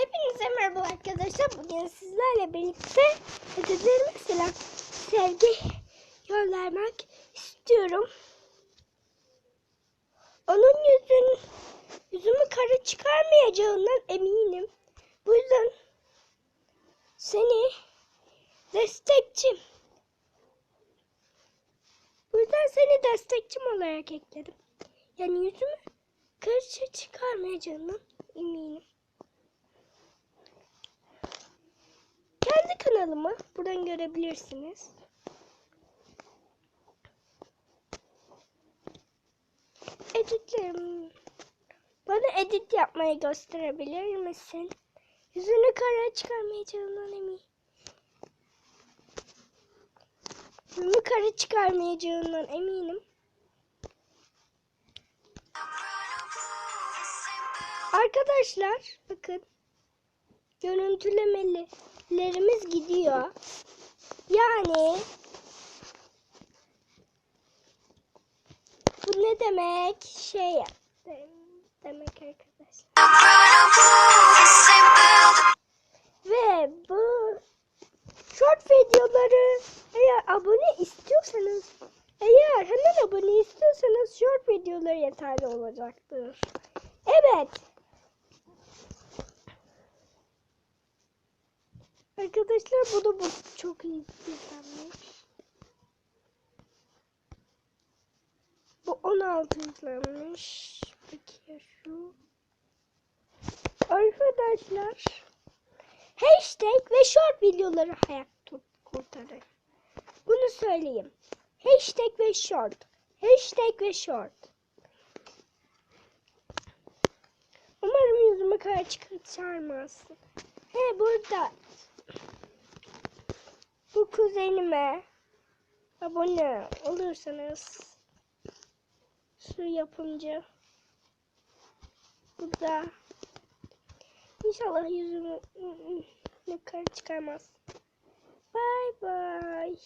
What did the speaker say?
Hepinize merhaba arkadaşlar. Bugün sizlerle birlikte ödüllerime selam sevgi göndermek istiyorum. Onun yüzün yüzümü kara çıkarmayacağından eminim. Bu yüzden seni destekçim. Bu yüzden seni destekçim olarak ekledim. Yani yüzümü karışa çıkarmayacağından eminim. Kanalımı buradan görebilirsiniz. Editlerim. Bana edit yapmayı gösterebilir misin? Yüzünü kara çıkarmayacağından eminim. Yüzümü kara çıkarmayacağından eminim. Arkadaşlar bakın görüntülemelerimiz Yani bu ne demek? Şey demek arkadaşlar. Ve bu short videoları eğer abone istiyorsanız eğer hemen abone istiyorsanız short videoları yeterli olacaktır. Evet. Arkadaşlar bu da bu çok iyi izlenmiş. Bu 16 izlenmiş. Peki şu? Arkadaşlar hashtag ve short videoları hayat kurtarır. Bunu söyleyeyim. Hashtag ve short. Hashtag ve short. Umarım yüzüme kara çıkarmazsın. He burada bu kuzenime abone olursanız şu yapımcı bu da inşallah yüzümü kara çıkarmaz. Bye bye.